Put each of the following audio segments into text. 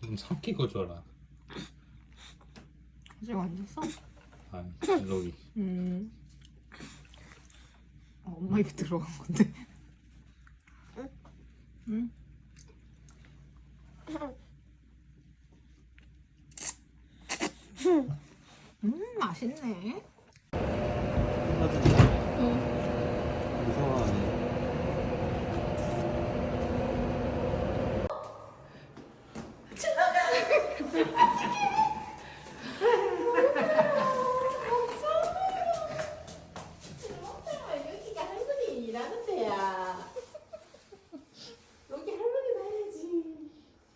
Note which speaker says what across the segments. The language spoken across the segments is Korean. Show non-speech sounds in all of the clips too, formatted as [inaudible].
Speaker 1: 좀 삼키고 줘라.
Speaker 2: 아직 안 잤어?
Speaker 1: 아니, 일로이.
Speaker 2: 음. 어, 엄마 입에 들어간 건데. 응? 음, 맛있네.
Speaker 3: 여기가 할머니 일하는 데야. 여기 할머니 봐야지.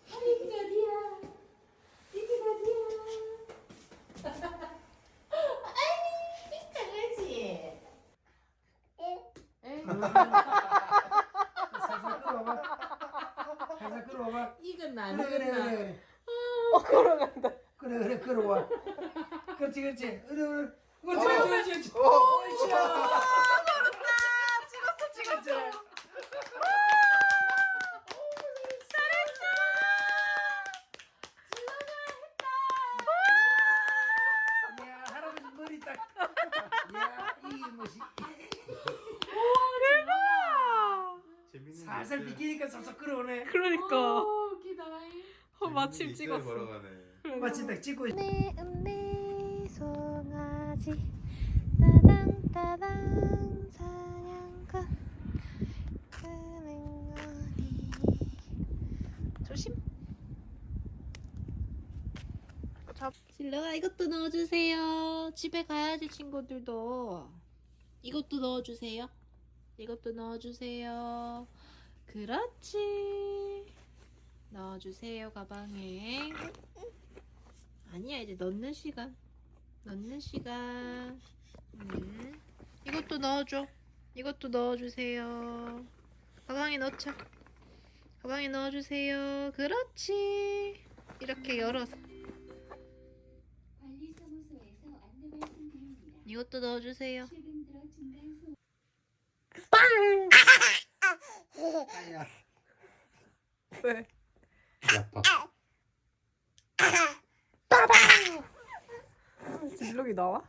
Speaker 3: 아, 여기가 어디야? 여기가 어디야? 아이, 강아지.
Speaker 4: 살살 끌어봐. 살살 끌어봐.
Speaker 3: 이건 나,
Speaker 4: 그래 그래
Speaker 3: 이건 나.
Speaker 4: 그래. 어 걸어간다. 그래 그래 끌어와. 그렇지 그렇지. 그래 그래. 그렇지 그렇지 그렇지. 옳지. 찍었어 찍었어. 야 할아버지 머리 딱. 야이 멋이.
Speaker 1: 재밌는
Speaker 4: 살살 비키니까 살살 끌어오네.
Speaker 2: 그러니까. 마침 찍었어.
Speaker 4: 마침 딱 찍고 있-
Speaker 5: 내 은내 송아지 따당 따당 사냥꾼 은행어리 조심
Speaker 3: 실러가 이것도 넣어주세요. 집에 가야지 친구들도. 이것도 넣어주세요. 이것도 넣어주세요. 그렇지. 넣어주세요 가방에. 아니야 이제 넣는 시간. 넣는 시간. 음. 이것도 넣어줘. 이것도 넣어주세요. 가방에 넣자. 가방에 넣어주세요. 그렇지. 이렇게 열어서. 이것도 넣어주세요.
Speaker 6: 들어 중간소
Speaker 2: 왜?
Speaker 1: 아빠.
Speaker 2: 진록이 나와?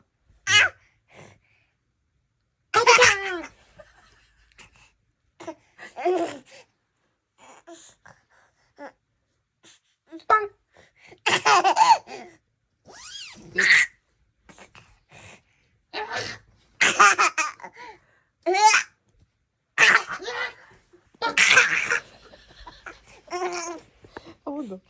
Speaker 2: 한 번 더.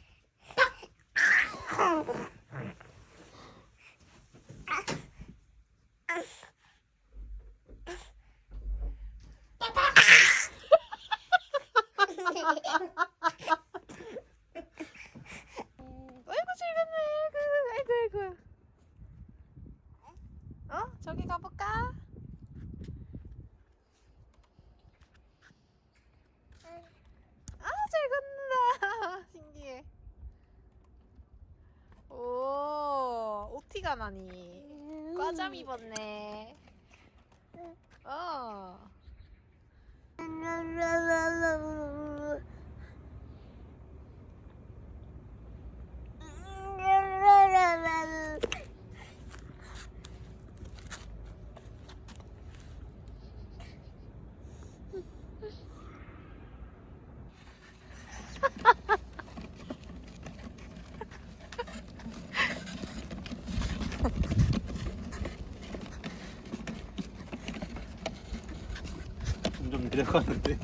Speaker 2: 아이고 즐겁네 아이고 아이고 아이고 어? 저기 가볼까? 아 잘 걷는다. [laughs] 신기해. 오 OT가 나니. 과잠 입었네. 어
Speaker 1: 내려가는데.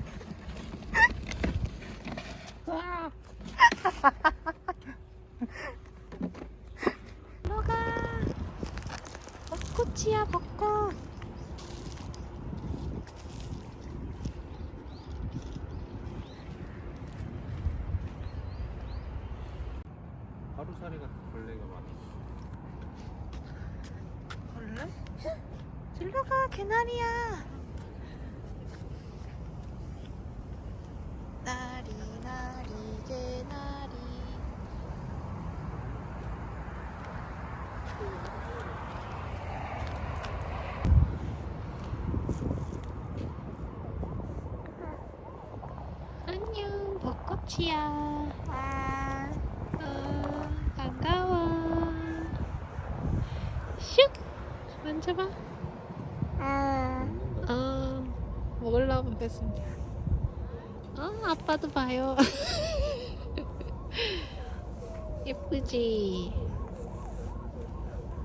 Speaker 5: 너가 벚꽃이야 벚꽃
Speaker 1: 하루살이 같은 벌레가 많아.
Speaker 2: 벌레?
Speaker 5: 질러가 개나리야 번째 날이. 안녕
Speaker 3: 벚꽃이야.
Speaker 2: 와.
Speaker 3: 어, 반가워. 슉! 만져봐.
Speaker 2: 아.
Speaker 3: 어, 먹으려면 됐습니다. 어, 아빠도 봐요. [laughs] 예쁘지?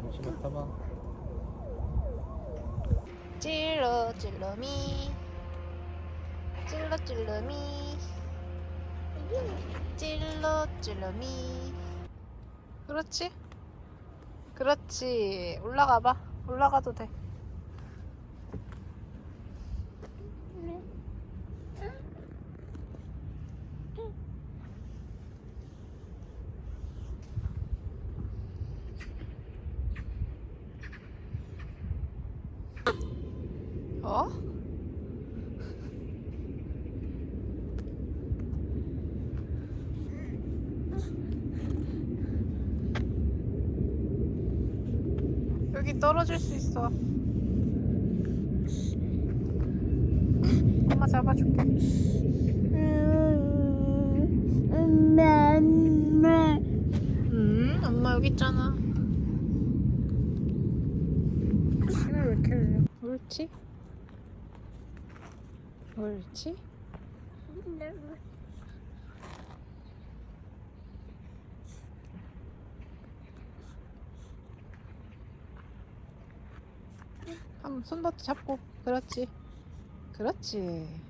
Speaker 1: 잠시만 타봐.
Speaker 2: 찔러 찔러미. 찔러 찔러미. 찔러 찔러미. 그렇지. 그렇지. 올라가 봐. 올라가도 돼. 어? 여기 떨어질 수 있어. 엄마 잡아줄게. 음, 엄마 여기 있잖아. 왜 이렇게 흘려? 옳지? 옳지? 한번 손버튼 잡고 그렇지 그렇지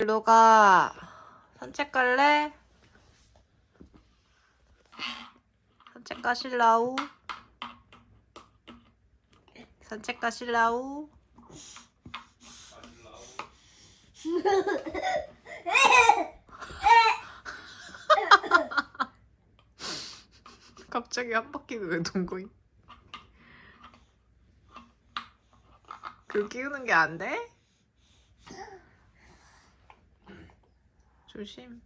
Speaker 2: 일로 가 산책 갈래? 산책 가실라우? 산책 가실라우? [laughs] 갑자기 한 바퀴가 왜 동거임? 그 끼우는 게 안 돼? 조심.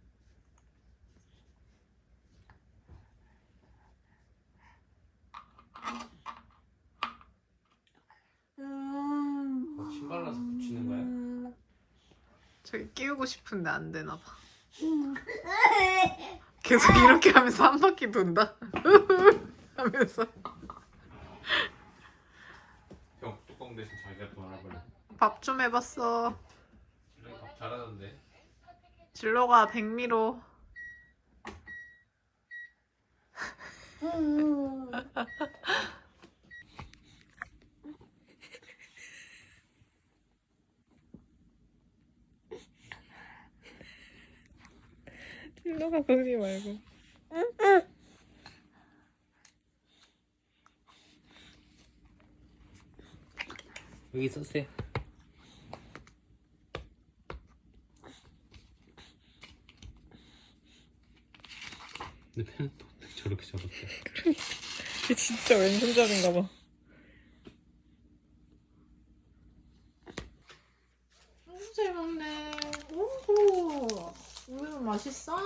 Speaker 1: 어, 신발라서 붙이는 거야?
Speaker 2: 저기 끼우고 싶은데 안 되나 봐. 계속 이렇게 하면서 한 바퀴 돈다. 하면서
Speaker 1: 형 뚜껑 대신 자기가 또 알아버려.
Speaker 2: 밥 좀 해봤어.
Speaker 1: 진짜 밥 잘하던데.
Speaker 2: 진로가 백미로. 진로가 그러지 말고.
Speaker 1: 여기 있었어요. 근데 펜은 또 어떻게 저렇게 잡았대?
Speaker 2: 걔 진짜 왼손잡인가 봐. 너무 잘 먹네. 오호. 우유 맛있어?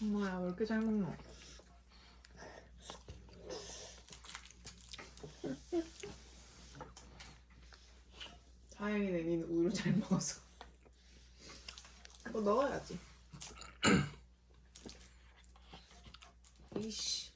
Speaker 2: 엄마야 왜 이렇게 잘 먹노? 다행이네 니는 우유를 잘 먹어서. 이거 넣어야지. 이씨.